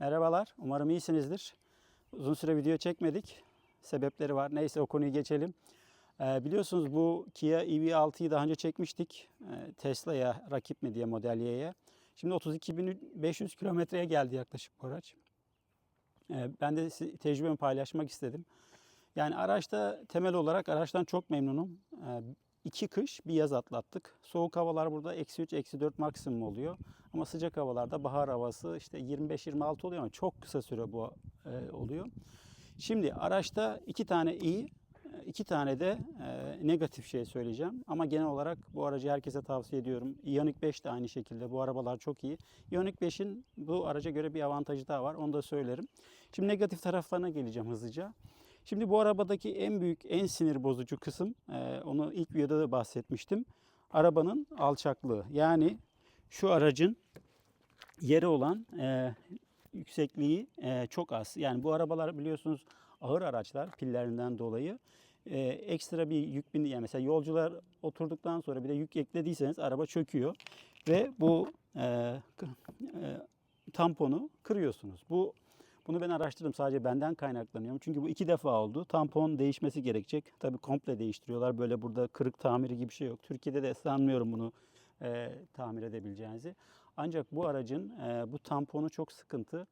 Merhabalar, umarım iyisinizdir. Uzun süre video çekmedik. Sebepleri var. Neyse o konuyu geçelim. Ee, biliyorsunuz bu Kia EV6'yı daha önce çekmiştik. Ee, Tesla'ya rakip mi diye Model Y'ye. Şimdi 32.500 kilometreye geldi yaklaşık bu araç. Ee, ben de tecrübemi paylaşmak istedim. Yani araçta temel olarak araçtan çok memnunum. Ee, iki kış bir yaz atlattık. Soğuk havalar burada eksi 3, eksi 4 maksimum oluyor. Ama sıcak havalarda bahar havası işte 25-26 oluyor ama çok kısa süre bu e, oluyor. Şimdi araçta iki tane iyi, iki tane de e, negatif şey söyleyeceğim. Ama genel olarak bu aracı herkese tavsiye ediyorum. Ioniq 5 de aynı şekilde. Bu arabalar çok iyi. Ioniq 5'in bu araca göre bir avantajı daha var. Onu da söylerim. Şimdi negatif taraflarına geleceğim hızlıca. Şimdi bu arabadaki en büyük, en sinir bozucu kısım, e, onu ilk videoda da bahsetmiştim. Arabanın alçaklığı. Yani şu aracın yeri olan e, yüksekliği e, çok az. Yani bu arabalar biliyorsunuz ağır araçlar pillerinden dolayı. E, ekstra bir yük bindi. Yani mesela yolcular oturduktan sonra bir de yük eklediyseniz araba çöküyor. Ve bu e, e, tamponu kırıyorsunuz. Bu bunu ben araştırdım sadece benden kaynaklanıyor. Çünkü bu iki defa oldu. Tampon değişmesi gerekecek. Tabii komple değiştiriyorlar. Böyle burada kırık tamiri gibi bir şey yok. Türkiye'de de sanmıyorum bunu e, tamir edebileceğinizi. Ancak bu aracın e, bu tamponu çok sıkıntı.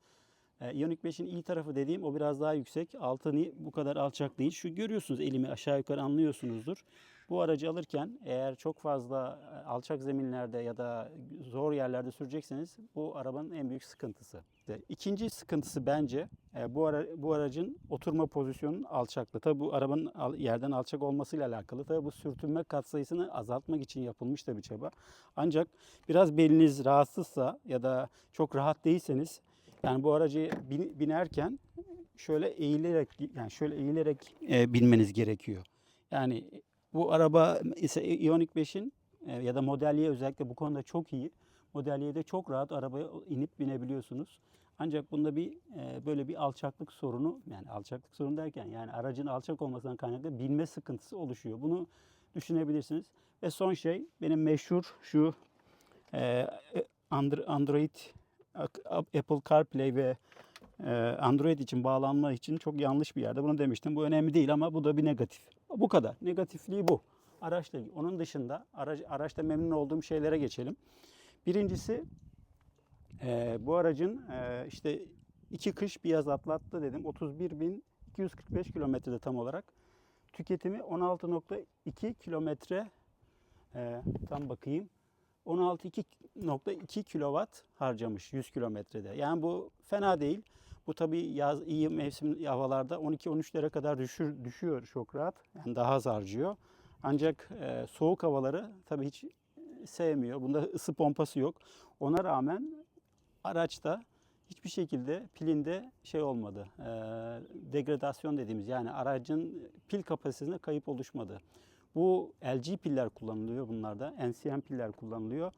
E, Ioniq 5'in iyi tarafı dediğim o biraz daha yüksek. Altı bu kadar alçak değil. Şu görüyorsunuz elimi aşağı yukarı anlıyorsunuzdur. Bu aracı alırken eğer çok fazla e, alçak zeminlerde ya da zor yerlerde sürecekseniz bu arabanın en büyük sıkıntısı. Ve İkinci sıkıntısı bence e, bu ara, bu aracın oturma pozisyonunun alçaklığı. Tabii bu arabanın yerden alçak olmasıyla alakalı. Tabii bu sürtünme katsayısını azaltmak için yapılmış da bir çaba. Ancak biraz beliniz rahatsızsa ya da çok rahat değilseniz yani bu aracı bin- binerken şöyle eğilerek yani şöyle eğilerek e, binmeniz gerekiyor. Yani bu araba ise Ioniq 5'in e, ya da Model özellikle bu konuda çok iyi. Model Y'de çok rahat arabaya inip binebiliyorsunuz. Ancak bunda bir e, böyle bir alçaklık sorunu yani alçaklık sorunu derken yani aracın alçak olmasından kaynaklı binme sıkıntısı oluşuyor. Bunu düşünebilirsiniz. Ve son şey benim meşhur şu e, Andr- Android Apple CarPlay ve e, Android için bağlanma için çok yanlış bir yerde. Bunu demiştim. Bu önemli değil ama bu da bir negatif. Bu kadar. Negatifliği bu. Araçla. Onun dışında araç, araçta memnun olduğum şeylere geçelim. Birincisi e, bu aracın e, işte iki kış bir yaz atlattı dedim. 31.245 kilometrede tam olarak. Tüketimi 16.2 kilometre tam bakayım. 16.2 kilowatt harcamış 100 kilometrede. Yani bu fena değil. Bu tabii yaz iyi mevsim havalarda 12-13'lere kadar düşür, düşüyor çok rahat. Yani daha az harcıyor. Ancak e, soğuk havaları tabii hiç sevmiyor. Bunda ısı pompası yok. Ona rağmen araçta hiçbir şekilde pilinde şey olmadı. E, degradasyon dediğimiz yani aracın pil kapasitesinde kayıp oluşmadı. Bu LG piller kullanılıyor bunlarda. NCM piller kullanılıyor.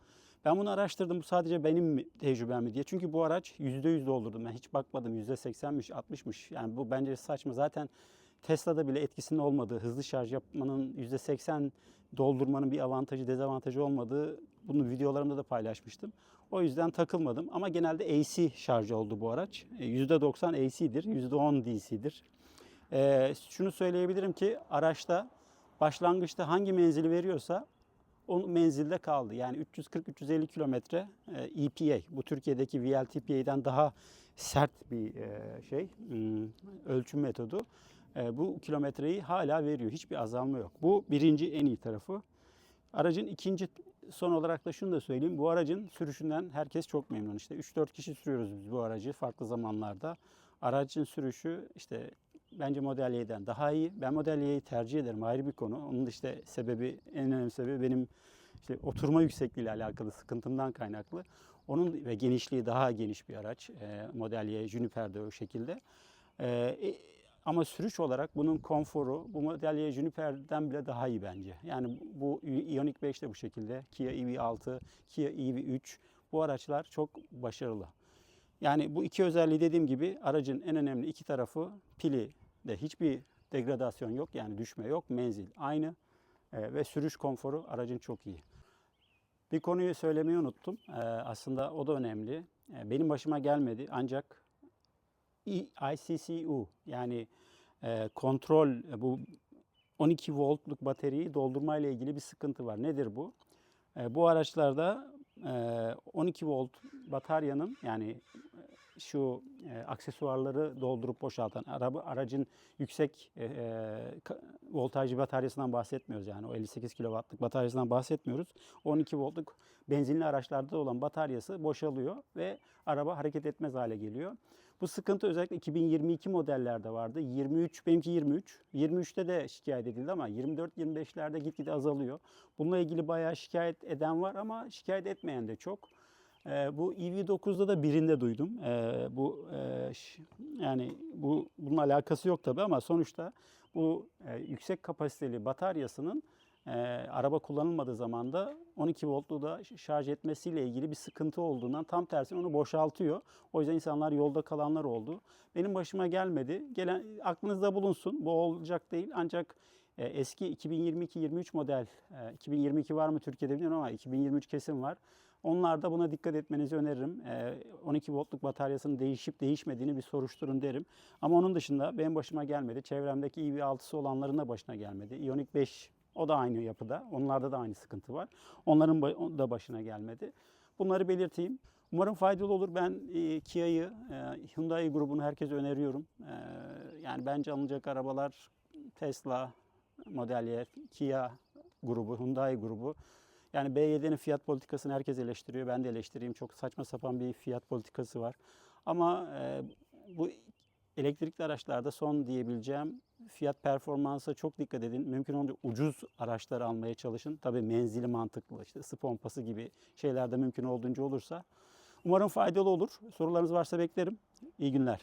Ben bunu araştırdım. Bu sadece benim mi- tecrübem mi diye. Çünkü bu araç %100 doldurdum. Ben hiç bakmadım. %80'miş, 60'mış. Yani bu bence saçma. Zaten Tesla'da bile etkisinin olmadığı, hızlı şarj yapmanın %80 doldurmanın bir avantajı, dezavantajı olmadığı bunu videolarımda da paylaşmıştım. O yüzden takılmadım. Ama genelde AC şarj oldu bu araç. E, %90 AC'dir, %10 DC'dir. Ee, şunu söyleyebilirim ki araçta başlangıçta hangi menzili veriyorsa o menzilde kaldı. Yani 340-350 kilometre e, EPA. Bu Türkiye'deki VLTPA'dan daha sert bir e, şey, hmm, ölçüm metodu. E, Bu kilometreyi hala veriyor. Hiçbir azalma yok. Bu birinci en iyi tarafı. Aracın ikinci son olarak da şunu da söyleyeyim. Bu aracın sürüşünden herkes çok memnun. İşte 3-4 kişi sürüyoruz biz bu aracı farklı zamanlarda. Aracın sürüşü işte bence Model Y'den daha iyi. Ben Model Y'yi tercih ederim ayrı bir konu. Onun işte sebebi en önemli sebebi benim işte oturma yüksekliği ile alakalı sıkıntımdan kaynaklı. Onun ve genişliği daha geniş bir araç. E, Model Y, Juniper de o şekilde. E, e, ama sürüş olarak bunun konforu bu Model Y Juniper'den bile daha iyi bence. Yani bu Ioniq 5 de bu şekilde. Kia EV6, Kia EV3 bu araçlar çok başarılı. Yani bu iki özelliği dediğim gibi aracın en önemli iki tarafı pili de hiçbir degradasyon yok yani düşme yok. Menzil aynı e, ve sürüş konforu aracın çok iyi. Bir konuyu söylemeyi unuttum. E, aslında o da önemli. E, benim başıma gelmedi ancak ICCU yani e, kontrol e, bu 12 voltluk bataryayı doldurma ile ilgili bir sıkıntı var. Nedir bu? E, bu araçlarda e, 12 volt bataryanın yani şu e, aksesuarları doldurup boşaltan araba aracın yüksek e, e, voltajlı bataryasından bahsetmiyoruz yani o 58 kW'lık bataryasından bahsetmiyoruz. 12 voltluk benzinli araçlarda olan bataryası boşalıyor ve araba hareket etmez hale geliyor. Bu sıkıntı özellikle 2022 modellerde vardı. 23, benimki 23. 23'te de şikayet edildi ama 24-25'lerde gitgide azalıyor. Bununla ilgili bayağı şikayet eden var ama şikayet etmeyen de çok. Ee, bu EV9'da da birinde duydum. Ee, bu e, yani bu bunun alakası yok tabii ama sonuçta bu e, yüksek kapasiteli bataryasının e, araba kullanılmadığı zaman da 12 voltlu da şarj etmesiyle ilgili bir sıkıntı olduğundan tam tersine onu boşaltıyor. O yüzden insanlar yolda kalanlar oldu. Benim başıma gelmedi. Gelen aklınızda bulunsun. Bu olacak değil ancak e, eski 2022-23 model, e, 2022 var mı Türkiye'de bilmiyorum ama 2023 kesin var. Onlarda buna dikkat etmenizi öneririm. E, 12 voltluk bataryasının değişip değişmediğini bir soruşturun derim. Ama onun dışında benim başıma gelmedi. Çevremdeki EV6'sı olanların da başına gelmedi. Ioniq 5 o da aynı yapıda. Onlarda da aynı sıkıntı var. Onların da başına gelmedi. Bunları belirteyim. Umarım faydalı olur. Ben e, Kia'yı, e, Hyundai grubunu herkese öneriyorum. E, yani bence alınacak arabalar Tesla, Model Y, Kia grubu, Hyundai grubu. Yani B7'nin fiyat politikasını herkes eleştiriyor. Ben de eleştireyim. Çok saçma sapan bir fiyat politikası var. Ama e, bu elektrikli araçlarda son diyebileceğim fiyat performansa çok dikkat edin. Mümkün olduğunca ucuz araçlar almaya çalışın. Tabii menzili mantıklı, işte ısı pompası gibi şeyler de mümkün olduğunca olursa. Umarım faydalı olur. Sorularınız varsa beklerim. İyi günler.